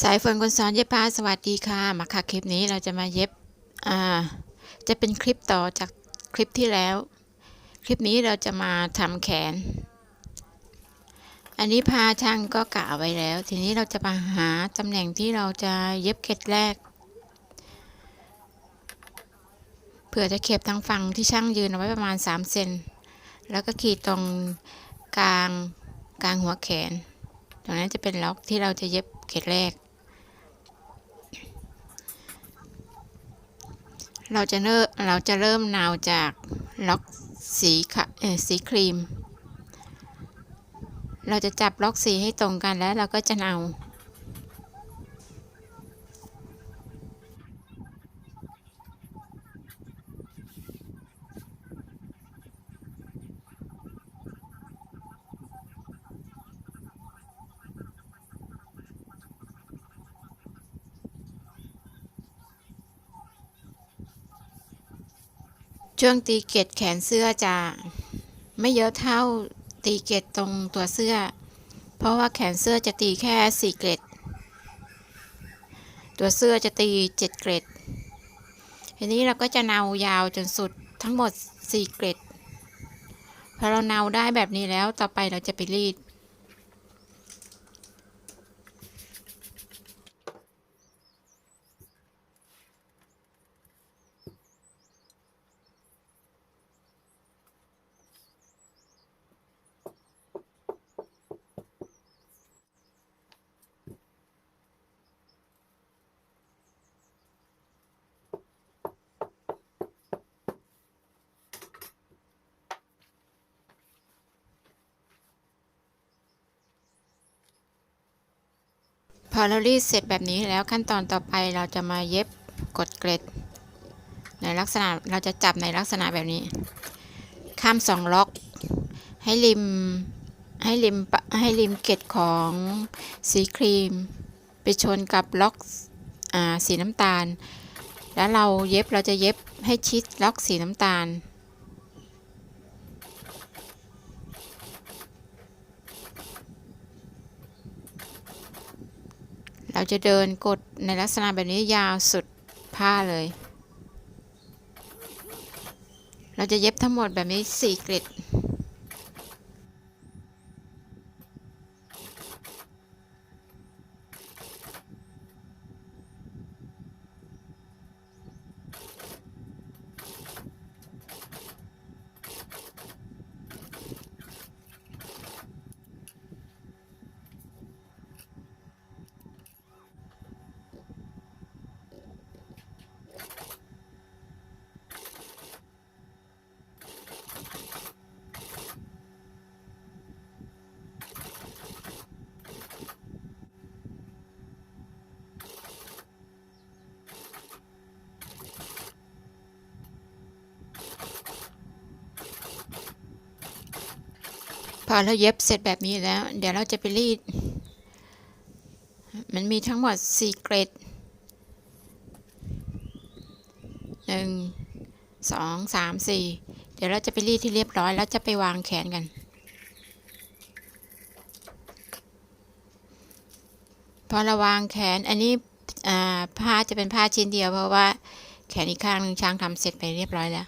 สายฝนคนสอนเย็บผ้าสวัสดีค่ะ มาค่ะคลิปนี้เราจะมาเย็บ อ่า จะเป็นคลิปต่อจากคลิปที่แล้ว คลิปนี้เราจะมาทำแขน อันนี้ผ้าช่างก็กะไว้แล้ว ทีนี้เราจะมาหาตำแหน่งที่เราจะเย็บเข็ดแรก เผื่อจะเข็บทางฝั่งที่ช่างยืนเอาไว้ประมาณ3เซน แล้วก็ขีดตรงกลางกลางหัวแขน ตรงนั้นจะเป็นล็อกที่เราจะเย็บเข็ดแรก เราจะเริ่มเราจะเริ่มนาวจากล็อกสีขะเออสีครีม เราจะจับล็อกสีให้ตรงกันแล้วเราก็จะนาว ช่วงตีเกล็ดแขนเสื้อจะไม่เยอะเท่าตีเกล็ดตรงตัวเสื้อ เพราะว่าแขนเสื้อจะตีแค่สี่เกล็ดตัวเสื้อจะตีเจ็ดเกล็ดทีนี้เราก็จะเนายาวจนสุดทั้งหมดสี่เกล็ดพอเราเนาได้แบบนี้แล้วต่อไปเราจะไปรีด อเรารีดเสร็จแบบนี้แล้วขั้นตอนต่อไปเราจะมาเย็บกดเกล็ด ในลักษณะเราจะจับในลักษณะแบบนี้ ข้ามสองล็อก ให้ริมให้ริมให้ริมเกล็ดของสีครีม ไปชนกับล็อกอสีน้ำตาล แล้วเราเย็บเราจะเย็บให้ชิดล็อกสีน้ำตาล เราจะเดินกดในลักษณะแบบนี้ยาวสุดผ้าเลย เราจะเย็บทั้งหมดแบบนี้สี่กลิด อเราเย็บเสร็จแบบนี้แล้ว เดี๋ยวเราจะไปรีด มันมีทั้งหมดสี่เกรดหนึ่งสองสามสี่เดี๋ยวเราจะไปรีดที่เรียบร้อย แล้วจะไปวางแขนกันพอเราวางแขนอันนี้ผ้าจะเป็นผ้าชิ้นเดียวเพราะว่าแขนอีกข้างหนึ่งช้างทำเสร็จไปเรียบร้อยแล้ว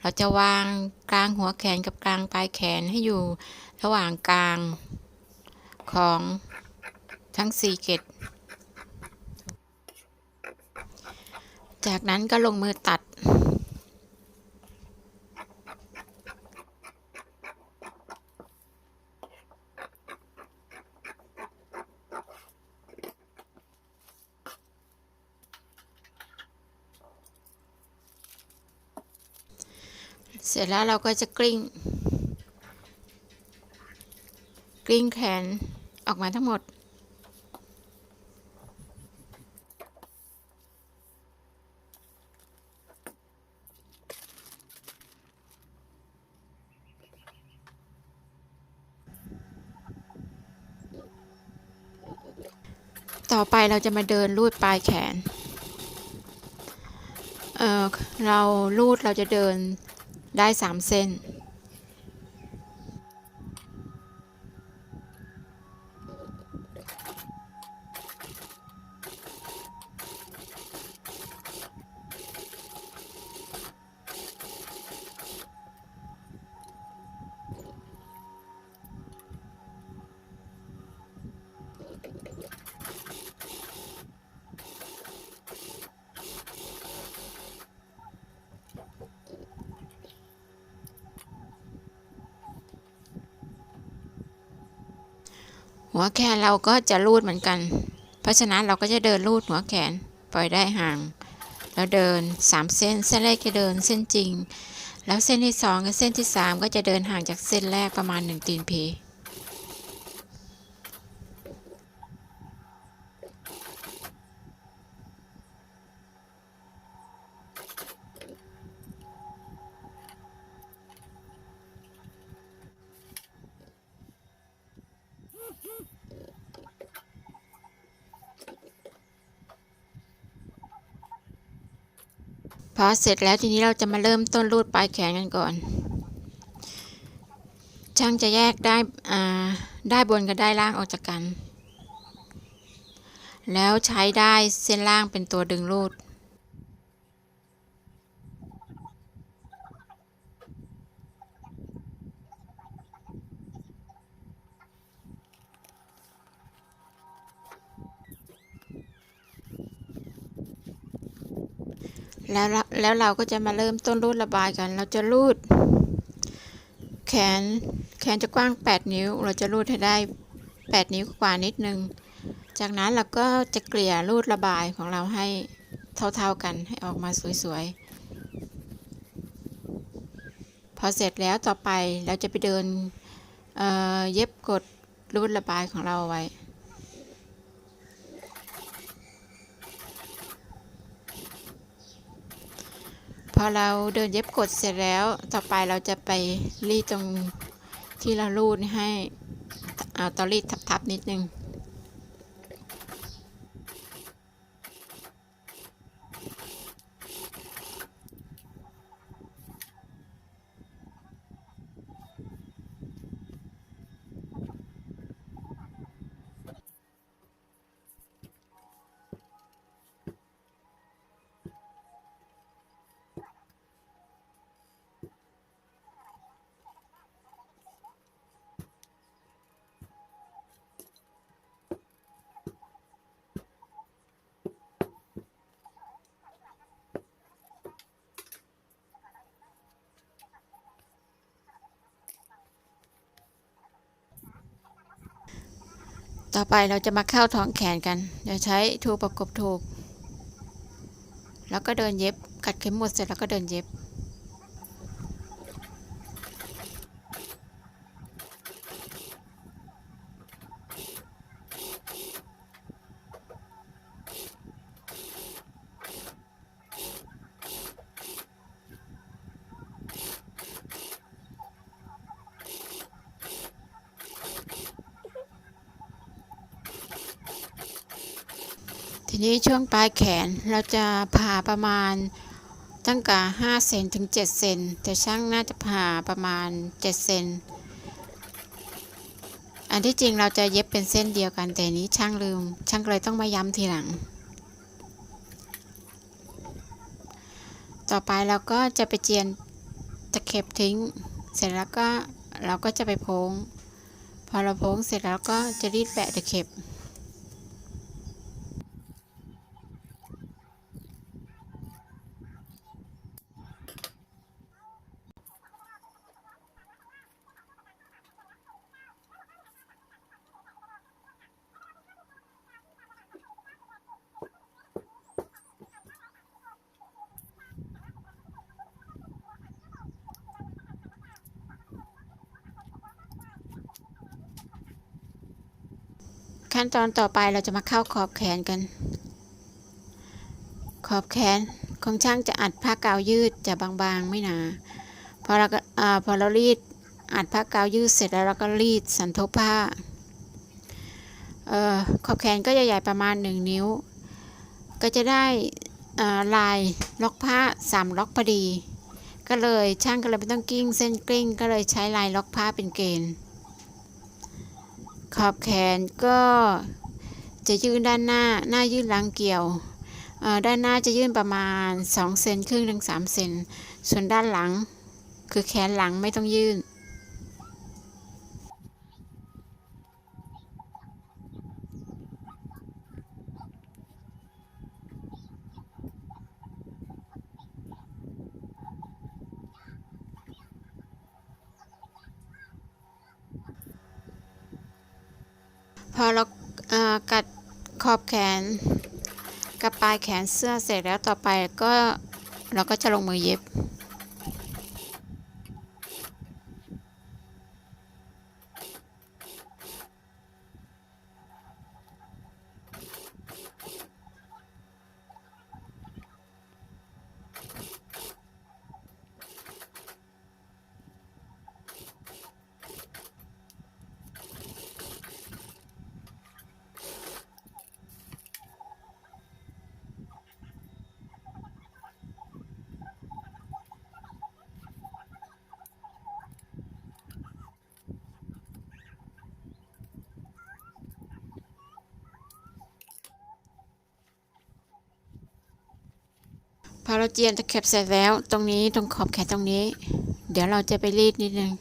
เราจะวางกลางหัวแขนกับกลางปลายแขนให้อยู่ระหว่างกลางของทั้งสี่เกตจากนั้นก็ลงมือตัด ร็จแล้วเราก็จะกลิ้ง กลิ้งแขนออกมาทั้งหมด ต่อไปเราจะมาเดินลูดปลายแขน เออเราลูดเราจะเดิน ได้สามเส้น หัวแขนเราก็จะรูดเหมือนกัน เพราะฉะนั้นเราก็จะเดินรูดหัวแขนปล่อยได้ห่าง แล้วเดิน 3 เส้น เส้นแรกจะเดินเส้นจริง แล้วเส้นที่ 2 กับเส้นที่ 3 ก็จะเดินห่างจากเส้นแรกประมาณ 1 ตีนพี พอเสร็จแล้วทีนี้เราจะมาเริ่มต้นรูดปลายแขนกันก่อน ช่างจะแยกได้อ่าได้บนกับได้ล่างออกจากกัน แล้วใช้ได้เส้นล่างเป็นตัวดึงรูด แล้วแล้วเราก็จะมาเริ่มต้นรูดระบายกัน เราจะรูด แขนแขนจะกว้าง 8 นิ้ว เราจะรูดให้ได้ 8 นิ้วกว่านิดนึง จากนั้นเราก็จะเกลี่ยรูดระบายของเราให้เท่าๆกันให้ออกมาสวยๆ พอเสร็จแล้วต่อไปเราจะไปเดินเเย็บกดรูดระบายของเราไว้ พอเราเดินเย็บกดเสร็จแล้ว ต่อไปเราจะไปรีดตรงที่เรารูดให้เอาตอรีดทับๆนิดนึง ต่อไปเราจะมาเข้าท้องแขนกันเดี๋ยวใช้ทูประกบถูก แล้วก็เดินเย็บกัดเข็มหมดเสร็จแล้วก็เดินเย็บ ทีนี้ช่วงปลายแขนเราจะผ่าประมาณตั้งแต่5เซนถึง7เซนแต่ช่างน่าจะผ่าประมาณ7เซนอันที่จริงเราจะเย็บเป็นเส้นเดียวกันแต่นี้ช่างลืม ช่างเลยต้องมาย้ำทีหลัง ต่อไปเราก็จะไปเจียนตะเข็บทิ้ง เสร็จแล้วก็เราก็จะไปโพ้งพอเราโพ้งเสร็จแล้วก็จะรีดแปะตะเข็บ ขั้นตอนต่อไปเราจะมาเข้าขอบแขนกัน ขอบแขนของช่างจะอัดผ้ากาวยืดจะบางๆไม่หนา พอเราอ่าพอเรารีดอัดผ้ากาวยืดเสร็จแล้วเราก็รีดสันทบผ้าเอ่อขอบแขนก็จะใหญ่ประมาณ 1 นิ้ว ก็จะได้อ่าลายล็อกผ้า3ล็อกพอดี ก็เลยช่างก็เลยไม่ต้องกิ้งเส้นกลิ้ง ก็เลยใช้ลายล็อกผ้าเป็นเกณฑ์ ขอบแขนก็จะยื่นด้านหน้าหน้ายื่นหลังเกี่ยวด้านหน้าจะยื่นประมาณ2เซนครึ่งถึง3เซนส่วนด้านหลัง คือแขนหลังไม่ต้องยื่น พอเรากัดขอบแขนกับปลายแขนเสื้อเสร็จแล้วต่อไปก็เราก็จะลงมือเย็บ พอเราเจียนตะแคบเสร็จแล้ว ตรงนี้ตรงขอบแขนตรงนี้ เดี๋ยวเราจะไปรีดนิดนึง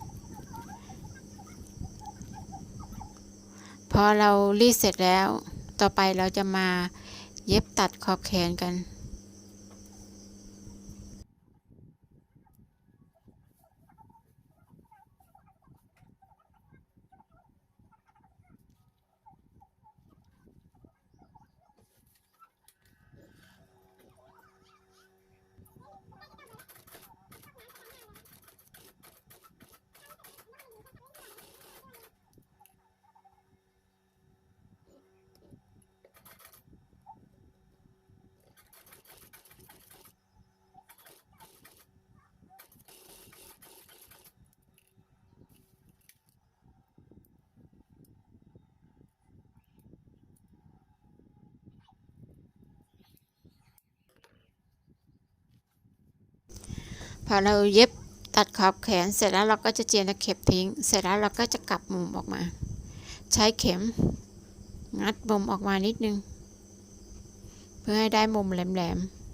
พอเรารีดเสร็จแล้ว ต่อไปเราจะมาเย็บตัดขอบแขนกัน พอเราเย็บตัดขอบแขนเสร็จแล้วเราก็จะเจียนตะเข็บทิ้ง เสร็จแล้วเราก็จะกลับมุมออกมา ใช้เข็ม งัดมุมออกมานิดนึง เพื่อให้ได้มุมแหลมๆ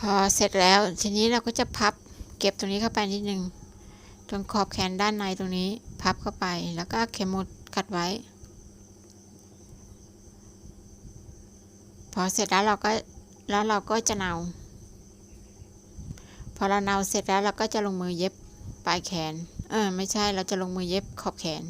พอเสร็จแล้วทีนี้เราก็จะพับเก็บตรงนี้เข้าไปนิดนึงตรงขอบแขนด้านในตรงนี้ พับเข้าไปแล้วก็เข็มหมุดกัดไว้ พอเสร็จแล้วเราก็แล้วเราก็จะเนา พอเราเนาเสร็จแล้วเราก็จะลงมือเย็บปลายแขน เออไม่ใช่เราจะลงมือเย็บขอบแขน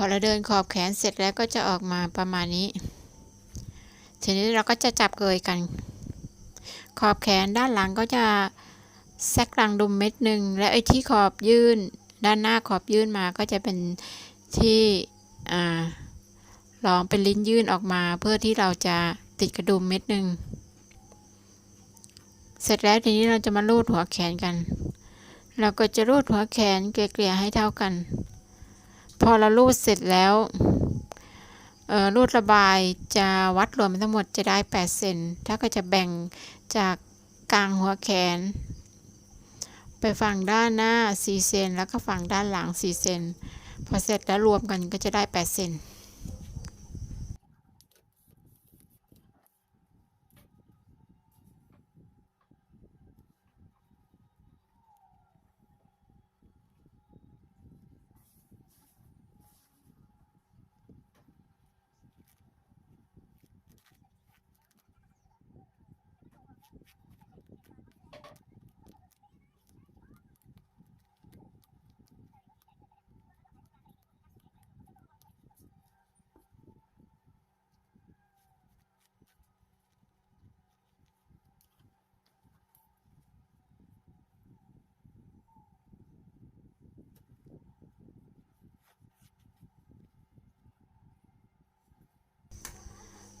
พอเราเดินขอบแขนเสร็จแล้วก็จะออกมาประมาณนี้ ทีนี้เราก็จะจับเกยกัน ขอบแขนด้านหลังก็จะแซกรังดุมเม็ดหนึ่งและไอ้ที่ขอบยื่นด้านหน้าขอบยื่นมาก็จะเป็นที่อ่าลองเป็นลิ้นยื่นออกมาเพื่อที่เราจะติดกระดุมเม็ดหนึ่งเสร็จแล้วทีนี้เราจะมาลูดหัวแขนกัน เราก็จะรูดหัวแขนเกลี่ยให้เท่ากัน พอเรารูดเสร็จแล้วรูดระบายจะวัดรวมทั้งหมดจะได้ 8 เซนถ้าก็จะแบ่งจากกลางหัวแขน ไปฝั่งด้านหน้า 4 เซนแล้วก็ฝั่งด้านหลัง 4 เซน พอเสร็จแล้วรวมกันก็จะได้ 8 เซน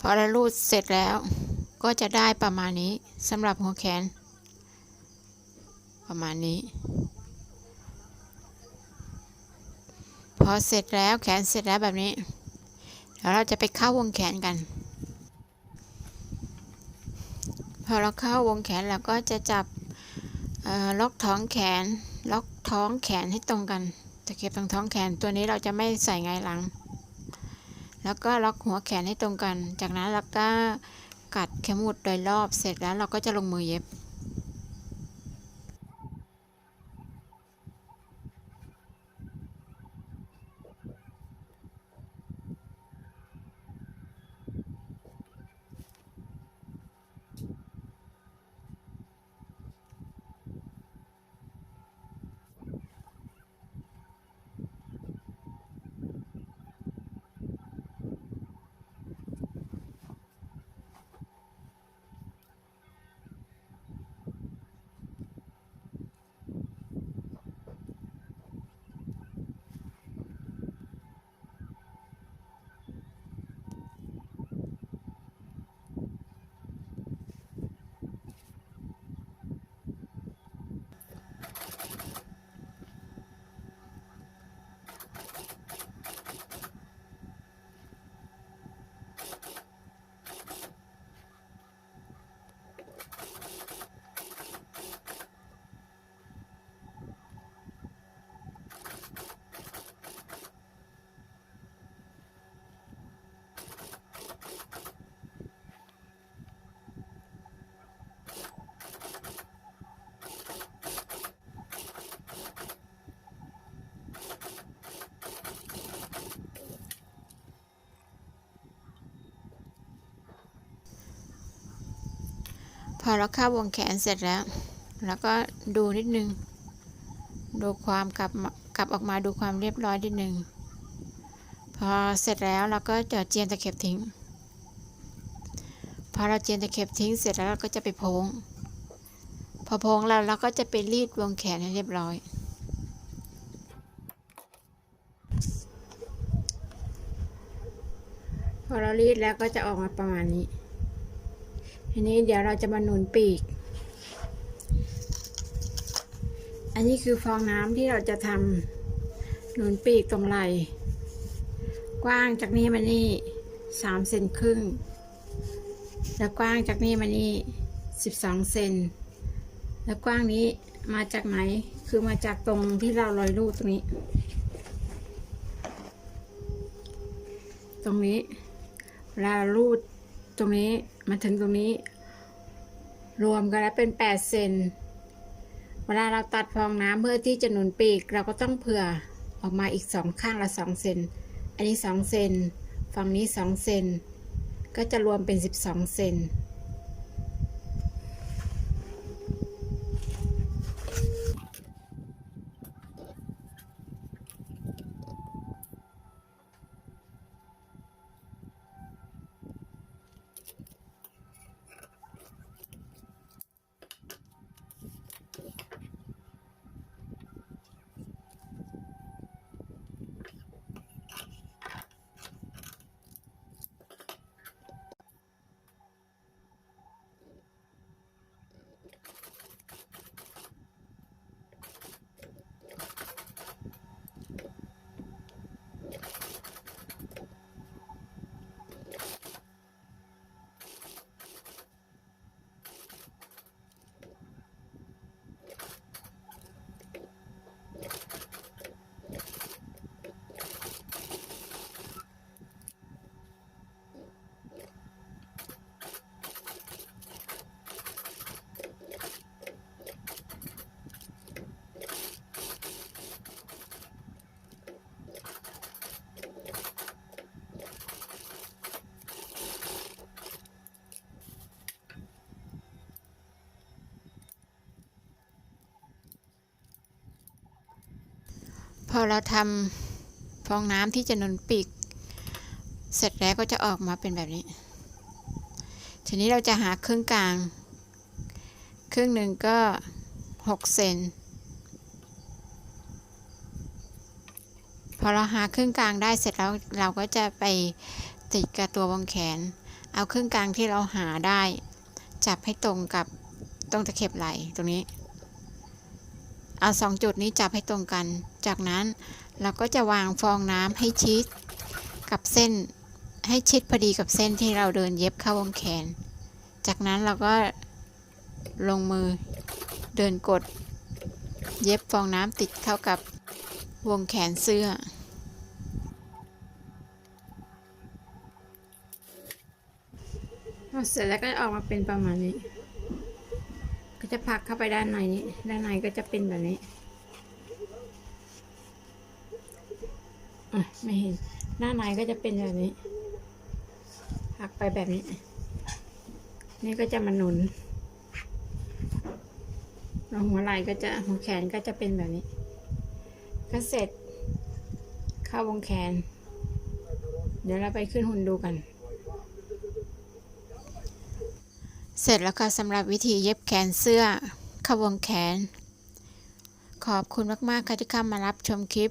พอเรารูดเสร็จแล้ว ก็จะได้ประมาณนี้สำหรับหัวแขน ประมาณนี้ พอเสร็จแล้วแขนเสร็จแล้วแบบนี้เดี๋ยวเราจะไปเข้าวงแขนกัน พอเราเข้าวงแขนเราก็จะจับล็อกท้องแขน ล็อกท้องแขนให้ตรงกันตะเข็บตรงท้องแขนตัวนี้เราจะไม่ใส่ไงหลัง แล้วก็ล็อกหัวแขนให้ตรงกัน จากนั้นเราก็กัดเข็มหมุดโดยรอบเสร็จแล้วเราก็จะลงมือเย็บ พอเราเข้าวงแขนเสร็จแล้ว แล้วก็ดูนิดนึง ดูความกลับกลับออกมาดูความเรียบร้อยนิดนึง พอเสร็จแล้วเราก็จะเจียนตะเข็บทิ้ง พอเราเจียนตะเข็บทิ้งเสร็จแล้วเราก็จะไปโพงพอโพงแล้วเราก็จะไปรีดวงแขนให้เรียบร้อย พอเรารีดแล้วก็จะออกมาประมาณนี้ ทีนี้เดี๋ยวเราจะมาหนุนปีก อันนี้คือฟองน้ำที่เราจะทำหนุนปีกตรงไหลกว้างจากนี้มานี่สามเซนครึ่ง แล้วกว้างจากนี้มานี่สิบสองเซน แล้วกว้างนี้มาจากไหน คือมาจากตรงที่เราลอยรูดตรงนี้ ตรงนี้เวลารูด ตรงนี้มาถึงตรงนี้ รวมกันแล้วเป็น8เซนเวลาเราตัดฟองน้ำเพื่อที่จะหนุนปีก เราก็ต้องเผื่อออกมาอีกสองข้างละ2เซนอันนี้2เซนฝั่งนี้2เซนก็จะรวมเป็น 12เซน พ อเราทำฟองน้ำที่จะนุนปีก เสร็จแล้วก็จะออกมาเป็นแบบนี้ ทีนี้เราจะหาครึ่งกลาง ครึ่งหนึ่งก็หกเซนพอเราหาครึ่งกลางได้เสร็จแล้วเราก็จะไปติดกับตัววงแขน เอาครึ่งกลางที่เราหาได้ จับให้ตรงกับตรงตะเข็บไหล่ตรงนี้ เอาสองจุดนี้จับให้ตรงกัน จากนั้นเราก็จะวางฟองน้ำให้ชิดกับเส้นให้ชิดพอดีกับเส้นที่เราเดินเย็บเข้าวงแขน จากนั้นเราก็ลงมือเดินกด เย็บฟองน้ำติดเข้ากับวงแขนเสื้อพอเสร็จแล้วก็ออกมาเป็นประมาณนี้ ก็จะพักเข้าไปด้านในนี้ ด้านในก็จะเป็นแบบนี้ อะไม่เห็นด้าในก็จะเป็นแบบนี้พักไปแบบนี้ นี่ก็จะมาหนุนแล้วหัวไหล่ก็จะหัวแขนก็จะเป็นแบบนี้ ก็เสร็จ เข้าวงแขน เดี๋ยวเราไปขึ้นหุ่นดูกัน เสร็จแล้วค่ะสำหรับวิธีเย็บแขนเสื้อเข้าวงแขน ขอบคุณมาก ๆ ค่ะที่เข้ามารับชมคลิป